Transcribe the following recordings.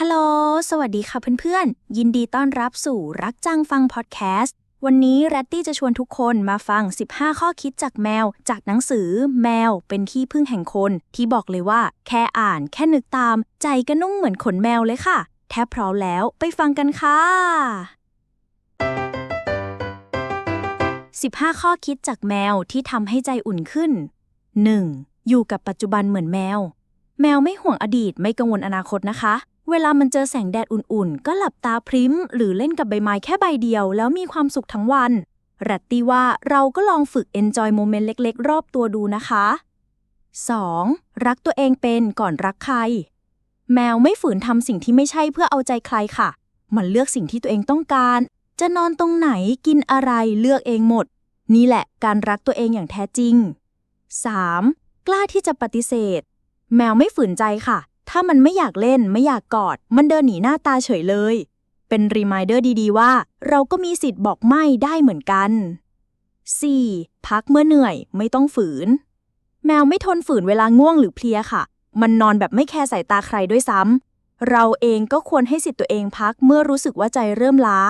ฮัลโหล สวัสดีค่ะเพื่อนๆ ยินดีต้อนรับสู่รักจังฟังพอดแคสต์ วันนี้แรตตี้จะชวนทุกคนมาฟัง 15 ข้อคิดจากแมว จากหนังสือ แมวเป็นที่พึ่งแห่งคน ที่บอกเลยว่า แค่อ่านแค่นึกตาม ใจก็นุ่งเหมือนขนแมวเลยค่ะ แทบพร้อมแล้วไปฟังกันค่ะ 15 ข้อคิดจากแมวที่ทำให้ใจอุ่นขึ้น 1. อยู่กับปัจจุบันเหมือนแมว แมวไม่ห่วงอดีตไม่กังวลอนาคตนะคะ เวลามันเจอแสงแดดอุ่นๆ ก็หลับตาพริ้ม หรือเล่นกับใบไม้แค่ใบเดียว แล้วมีความสุขทั้งวันแรตตี้ว่าเราก็ลองฝึก enjoy โมเมนต์เล็กๆ รอบตัวดูนะคะ 2. รักตัวเองเป็นก่อนรักใคร แมวไม่ฝืนทำสิ่งที่ไม่ใช่เพื่อเอาใจใครค่ะ มันเลือกสิ่งที่ตัวเองต้องการ จะนอนตรงไหนกินอะไรเลือกเองหมด นี่แหละการรักตัวเองอย่างแท้จริง 3. กล้าที่จะปฏิเสธ แมวไม่ฝืนใจค่ะ ถ้ามันไม่อยากเล่นไม่อยากกอด มันเดินหนีหน้าตาเฉยเลย เป็นรีมายเดอร์ดีๆ ว่า เราก็มีสิทธิ์บอกไม่ได้เหมือนกัน 4. พักเมื่อเหนื่อยไม่ต้องฝืน แมวไม่ทนฝืนเวลาง่วงหรือเพลียค่ะ มันนอนแบบไม่แคร์สายตาใครด้วยซ้ำเราเองก็ควรให้สิทธิ์ตัวเองพักเมื่อรู้สึกว่าใจเริ่มล้า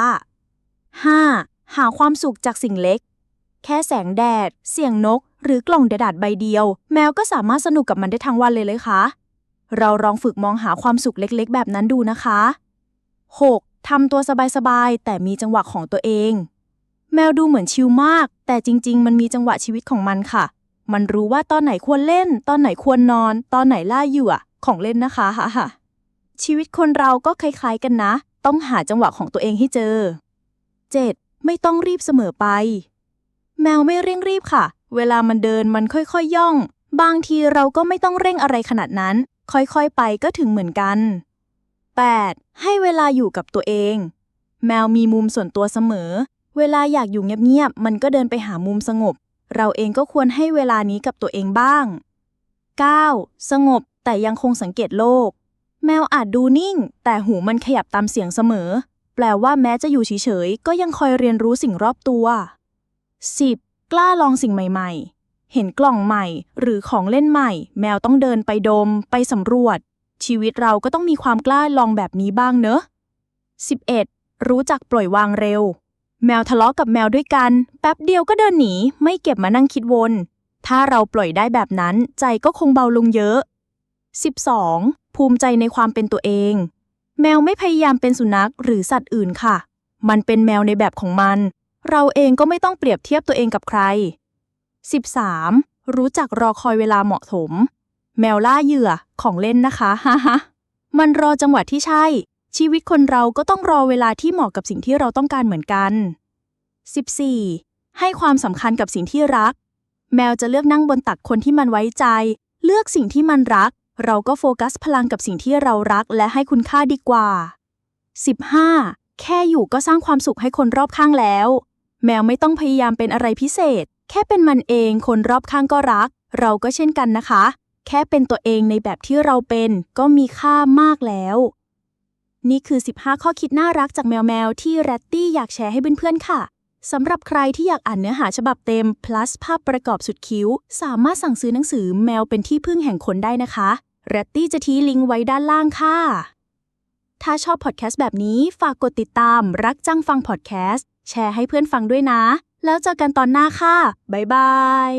5. หาความสุขจากสิ่งเล็ก แค่แสงแดด เสียงนก หรือกล่องกระดาษใบเดียว แมวก็สามารถสนุกกับมันได้ทั้งวันเลยเลยค่ะ เราลองฝึกมองหาความสุขเล็กๆ แบบนั้นดูนะคะ 6. ทำตัวสบายๆ แต่มีจังหวะของตัวเอง แมวดูเหมือนชิลมาก แต่จริง ๆ มันมีจังหวะชีวิตของมันค่ะ มันรู้ว่าตอนไหนควรเล่น ตอนไหนควรนอน ตอนไหนล่าเหยื่อของเล่นนะคะฮ่าชีวิตคนเราก็คล้าย ๆ กันนะ ต้องหาจังหวะของตัวเองให้เจอ 7. ไม่ต้องรีบเสมอไป แมวไม่เร่งรีบค่ะ เวลามันเดินมันค่อยๆย่อง บางทีเราก็ไม่ต้องเร่งอะไรขนาดนั้น ค่อยๆ ไปก็ถึงเหมือนกัน 8. ให้เวลาอยู่กับตัวเอง แมวมีมุมส่วนตัวเสมอ เวลาอยากอยู่เงียบๆ มันก็เดินไปหามุมสงบ เราเองก็ควรให้เวลานี้กับตัวเองบ้าง 9. สงบแต่ยังคงสังเกตโลก แมวอาจดูนิ่ง แต่หูมันขยับตามเสียงเสมอ แปลว่าแม้จะอยู่เฉยๆ ก็ยังคอยเรียนรู้สิ่งรอบตัว 10. กล้าลองสิ่งใหม่ ๆ เห็นกล่องใหม่หรือของเล่นใหม่ แมวต้องเดินไปดม ไปสำรวจ ชีวิตเราก็ต้องมีความกล้าลองแบบนี้บ้างเนอะ 11. รู้จักปล่อยวางเร็ว แมวทะเลาะกับแมวด้วยกัน แป๊บเดียวก็เดินหนี ไม่เก็บมานั่งคิดวน ถ้าเราปล่อยได้แบบนั้น ใจก็คงเบาลงเยอะ 12. ภูมิใจในความเป็นตัวเอง แมวไม่พยายามเป็นสุนัขหรือสัตว์อื่นค่ะ มันเป็นแมวในแบบของมัน เราเองก็ไม่ต้องเปรียบเทียบตัวเองกับใคร 13. รู้จักรอคอยเวลาเหมาะสม แมวล่าเหยื่อของเล่นนะคะฮ่าฮมันรอจังหวะที่ใช่ ชีวิตคนเราก็ต้องรอเวลาที่เหมาะกับสิ่งที่เราต้องการเหมือนกัน 14. ให้ความสำคัญกับสิ่งที่รัก แมวจะเลือกนั่งบนตักคนที่มันไว้ใจ เลือกสิ่งที่มันรัก เราก็โฟกัสพลังกับสิ่งที่เรารักและให้คุณค่าดีกว่า 15. แค่อยู่ก็สร้างความสุขให้คนรอบข้างแล้ว แมวไม่ต้องพยายามเป็นอะไรพิเศษ แค่เป็นมันเองคนรอบข้างก็รัก เราก็เช่นกันนะคะ แค่เป็นตัวเองในแบบที่เราเป็น ก็มีค่ามากแล้ว นี่คือ 15 ข้อคิดน่ารักจากแมวแมวที่แรตตี้อยากแชร์ให้เพื่อนๆค่ะสำหรับใครที่อยากอ่านเนื้อหาฉบับเต็ม plus ภาพประกอบสุดคิ้ว สามารถสั่งซื้อหนังสือแมวเป็นที่พึ่งแห่งคนได้นะคะแรตตี้จะทิ้งลิงก์ไว้ด้านล่างค่ะ ถ้าชอบพอดแคสต์แบบนี้ฝากกดติดตามรักจังฟังพอดแคสต์แชร์ให้เพื่อนฟังด้วยนะ แล้วเจอกันตอนหน้าค่ะ บ๊ายบาย